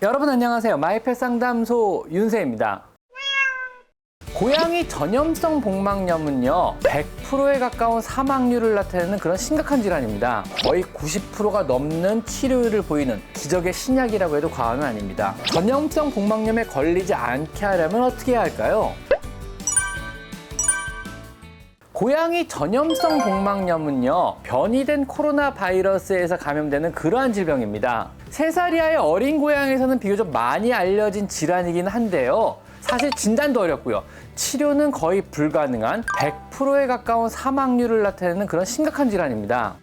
여러분 안녕하세요. 마이펫 상담소 윤세입니다. 고양이 전염성 복막염은요, 100%에 가까운 사망률을 나타내는 그런 심각한 질환입니다. 거의 90%가 넘는 치료율을 보이는 기적의 신약이라고 해도 과언은 아닙니다. 전염성 복막염에 걸리지 않게 하려면 어떻게 해야 할까요? 고양이 전염성 복막염은요, 변이된 코로나 바이러스에서 감염되는 그러한 질병입니다. 세살 이하의 어린 고양이에서는 비교적 많이 알려진 질환이긴 한데요. 사실 진단도 어렵고요. 치료는 거의 불가능한 100%에 가까운 사망률을 나타내는 그런 심각한 질환입니다.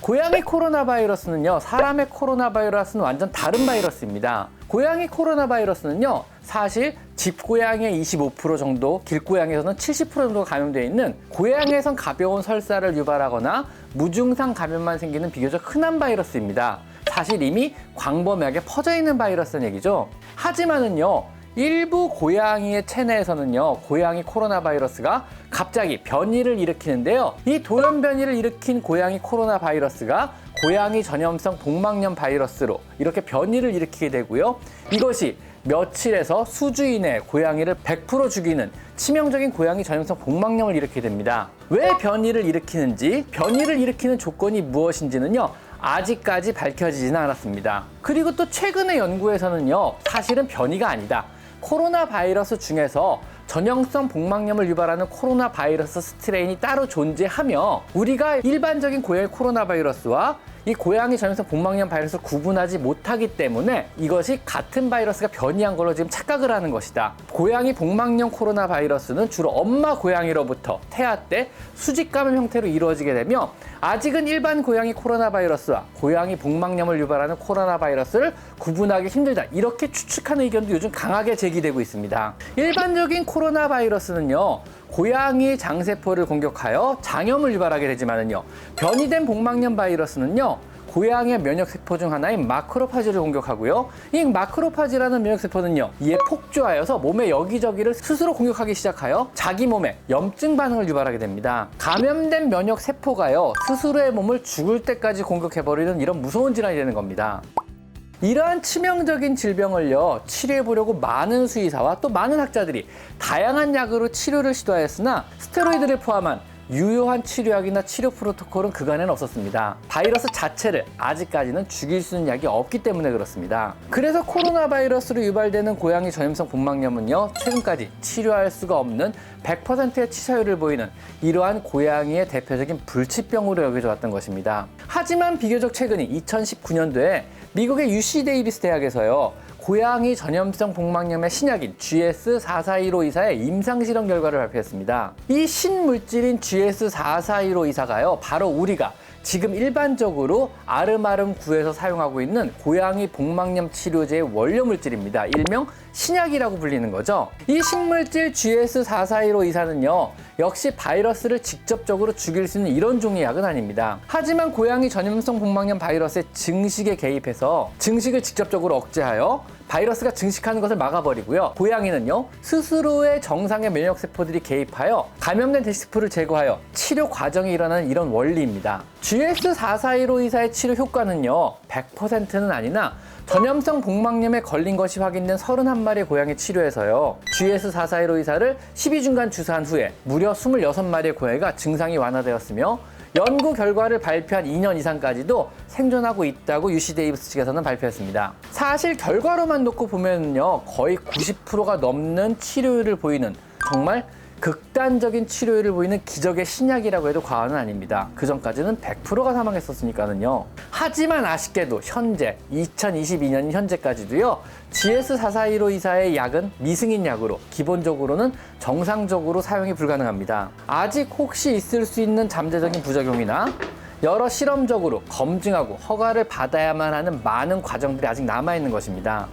고양이 코로나 바이러스는요, 사람의 코로나 바이러스는 완전 다른 바이러스입니다. 고양이 코로나 바이러스는요, 사실 집고양이의 25% 정도, 길고양이에서는 70% 정도 감염되어 있는 고양이에선 가벼운 설사를 유발하거나 무증상 감염만 생기는 비교적 흔한 바이러스입니다. 사실 이미 광범위하게 퍼져 있는 바이러스는 얘기죠. 하지만은요, 일부 고양이의 체내에서는요, 고양이 코로나 바이러스가 갑자기 변이를 일으키는데요. 이 돌연 변이를 일으킨 고양이 코로나 바이러스가 고양이 전염성 복막염 바이러스로 이렇게 변이를 일으키게 되고요. 이것이 며칠에서 수주 이내 고양이를 100% 죽이는 치명적인 고양이 전염성 복막염을 일으키게 됩니다. 왜 변이를 일으키는지, 변이를 일으키는 조건이 무엇인지는요, 아직까지 밝혀지지는 않았습니다. 그리고 또 최근의 연구에서는요, 사실은 변이가 아니다. 코로나 바이러스 중에서 전형성 복막염을 유발하는 코로나 바이러스 스트레인이 따로 존재하며 우리가 일반적인 고양이 코로나 바이러스와 이 고양이 전염성 복막염 바이러스를 구분하지 못하기 때문에 이것이 같은 바이러스가 변이한 걸로 지금 착각을 하는 것이다. 고양이 복막염 코로나 바이러스는 주로 엄마 고양이로부터 태아 때 수직 감염 형태로 이루어지게 되며 아직은 일반 고양이 코로나 바이러스와 고양이 복막염을 유발하는 코로나 바이러스를 구분하기 힘들다. 이렇게 추측하는 의견도 요즘 강하게 제기되고 있습니다. 일반적인 코로나 바이러스는요. 고양이 장세포를 공격하여 장염을 유발하게 되지만은요. 변이된 복막염 바이러스는요. 고양이의 면역세포 중 하나인 마크로파지를 공격하고요. 이 마크로파지라는 면역세포는요, 이에 폭주하여서 몸의 여기저기를 스스로 공격하기 시작하여 자기 몸에 염증 반응을 유발하게 됩니다. 감염된 면역세포가요, 스스로의 몸을 죽을 때까지 공격해버리는 이런 무서운 질환이 되는 겁니다. 이러한 치명적인 질병을요 치료해 보려고 많은 수의사와 또 많은 학자들이 다양한 약으로 치료를 시도하였으나 스테로이드를 포함한 유효한 치료약이나 치료 프로토콜은 그간에는 없었습니다. 바이러스 자체를 아직까지는 죽일 수 있는 약이 없기 때문에 그렇습니다. 그래서 코로나 바이러스로 유발되는 고양이 전염성 복막염은요 최근까지 치료할 수가 없는 100%의 치사율을 보이는 이러한 고양이의 대표적인 불치병으로 여겨져 왔던 것입니다. 하지만 비교적 최근인 2019년도에 미국의 UC 데이비스 대학에서요. 고양이 전염성 복막염의 신약인 GS441524의 임상 실험 결과를 발표했습니다. 이 신물질인 GS441524가요. 바로 우리가 지금 일반적으로 아름아름 구에서 사용하고 있는 고양이 복막염 치료제의 원료 물질입니다. 일명 신약이라고 불리는 거죠. 이 신물질 GS441524는요. 역시 바이러스를 직접적으로 죽일 수 있는 이런 종의 약은 아닙니다. 하지만 고양이 전염성 복막염 바이러스의 증식에 개입해서 증식을 직접적으로 억제하여 바이러스가 증식하는 것을 막아버리고요. 고양이는요, 스스로의 정상의 면역세포들이 개입하여 감염된 데시프를 제거하여 치료 과정이 일어나는 이런 원리입니다. GS441524의 치료 효과는요, 100%는 아니나 전염성 복막염에 걸린 것이 확인된 31마리의 고양이 치료에서요, GS441524를 12주간 주사한 후에 무려 26마리의 고양이가 증상이 완화되었으며 연구 결과를 발표한 2년 이상까지도 생존하고 있다고 유시 데이비스 측에서는 발표했습니다. 사실 결과로만 놓고 보면요, 거의 90%가 넘는 치료율을 보이는 정말 극단적인 치료율을 보이는 기적의 신약이라고 해도 과언은 아닙니다. 그 전까지는 100%가 사망했었으니까는요. 하지만 아쉽게도 현재 2022년 현재까지도요. GS44152사의 약은 미승인 약으로 기본적으로는 정상적으로 사용이 불가능합니다. 아직 혹시 있을 수 있는 잠재적인 부작용이나 여러 실험적으로 검증하고 허가를 받아야만 하는 많은 과정들이 아직 남아있는 것입니다.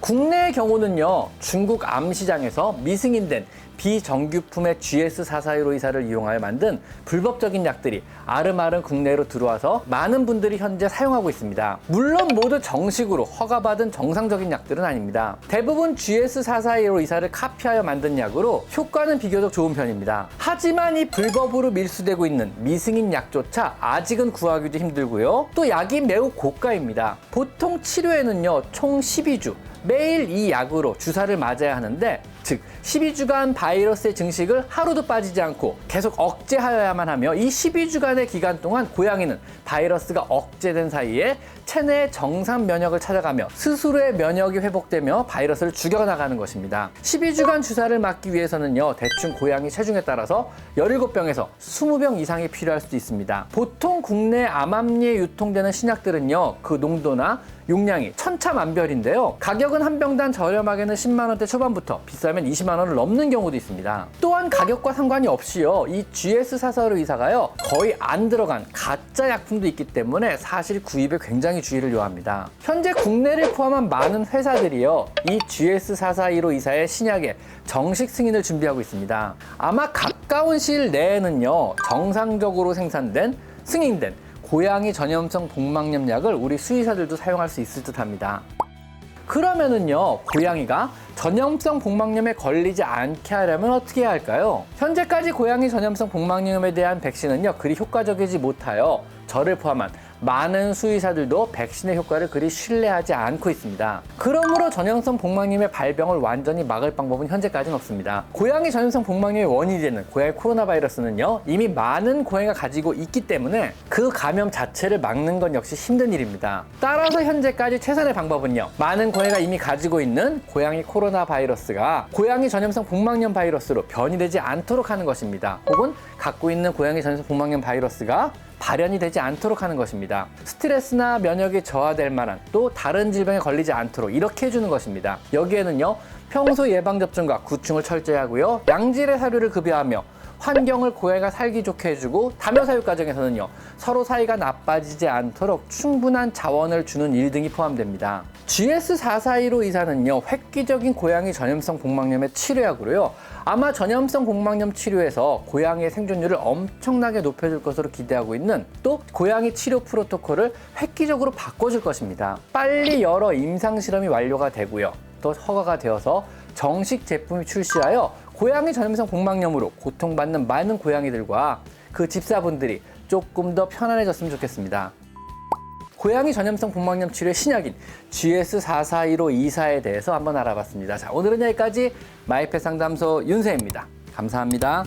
국내의 경우는요, 중국 암 시장에서 미승인된 비정규품의 GS441호 이사를 이용하여 만든 불법적인 약들이 아름아름 국내로 들어와서 많은 분들이 현재 사용하고 있습니다. 물론 모두 정식으로 허가받은 정상적인 약들은 아닙니다. 대부분 GS441호 이사를 카피하여 만든 약으로 효과는 비교적 좋은 편입니다. 하지만 이 불법으로 밀수되고 있는 미승인 약조차 아직은 구하기도 힘들고요. 또 약이 매우 고가입니다. 보통 치료에는요, 총 12주, 매일 이 약으로 주사를 맞아야 하는데 즉 12주간 바이러스의 증식을 하루도 빠지지 않고 계속 억제하여야만 하며 이 12주간의 기간 동안 고양이는 바이러스가 억제된 사이에 체내의 정상 면역을 찾아가며 스스로의 면역이 회복되며 바이러스를 죽여나가는 것입니다. 12주간 주사를 맞기 위해서는요, 대충 고양이 체중에 따라서 17병에서 20병 이상이 필요할 수도 있습니다. 보통 국내 암암리에 유통되는 신약들은요, 그 농도나 용량이 천차만별인데요. 가격은 한 병당 저렴하게는 10만 원대 초반부터 비싸면 20만 원을 넘는 경우도 있습니다. 또한 가격과 상관이 없이요. 이 GS 사서르 의사가요. 거의 안 들어간 가짜 약품도 있기 때문에 사실 구입에 굉장히 주의를 요합니다. 현재 국내를 포함한 많은 회사들이요. 이 GS 441호 이사의 신약에 정식 승인을 준비하고 있습니다. 아마 가까운 시일 내에는요. 정상적으로 생산된 승인된 고양이 전염성 복막염 약을 우리 수의사들도 사용할 수 있을 듯 합니다. 그러면은요, 고양이가 전염성 복막염에 걸리지 않게 하려면 어떻게 해야 할까요? 현재까지 고양이 전염성 복막염에 대한 백신은요, 그리 효과적이지 못하여 저를 포함한 많은 수의사들도 백신의 효과를 그리 신뢰하지 않고 있습니다. 그러므로 전염성 복막염의 발병을 완전히 막을 방법은 현재까지는 없습니다. 고양이 전염성 복막염의 원인이 되는 고양이 코로나 바이러스는요, 이미 많은 고양이가 가지고 있기 때문에 그 감염 자체를 막는 건 역시 힘든 일입니다. 따라서 현재까지 최선의 방법은요, 많은 고양이가 이미 가지고 있는 고양이 코로나 바이러스가 고양이 전염성 복막염 바이러스로 변이되지 않도록 하는 것입니다. 혹은 갖고 있는 고양이 전염성 복막염 바이러스가 발현이 되지 않도록 하는 것입니다. 스트레스나 면역이 저하될 만한 또 다른 질병에 걸리지 않도록 이렇게 해주는 것입니다. 여기에는요, 평소 예방접종과 구충을 철저히 하고요, 양질의 사료를 급여하며 환경을 고양이가 살기 좋게 해주고 다묘 사육 과정에서는요 서로 사이가 나빠지지 않도록 충분한 자원을 주는 일 등이 포함됩니다. GS441호 이사는요 획기적인 고양이 전염성 복막염의 치료약으로요 아마 전염성 복막염 치료에서 고양이의 생존율을 엄청나게 높여줄 것으로 기대하고 있는 또 고양이 치료 프로토콜을 획기적으로 바꿔줄 것입니다. 빨리 여러 임상 실험이 완료가 되고요 또 허가가 되어서 정식 제품이 출시하여 고양이 전염성 복막염으로 고통받는 많은 고양이들과 그 집사분들이 조금 더 편안해졌으면 좋겠습니다. 고양이 전염성 복막염 치료의 신약인 GS441호 이사에 대해서 한번 알아봤습니다. 자, 오늘은 여기까지 마이펫 상담소 윤세입니다. 감사합니다.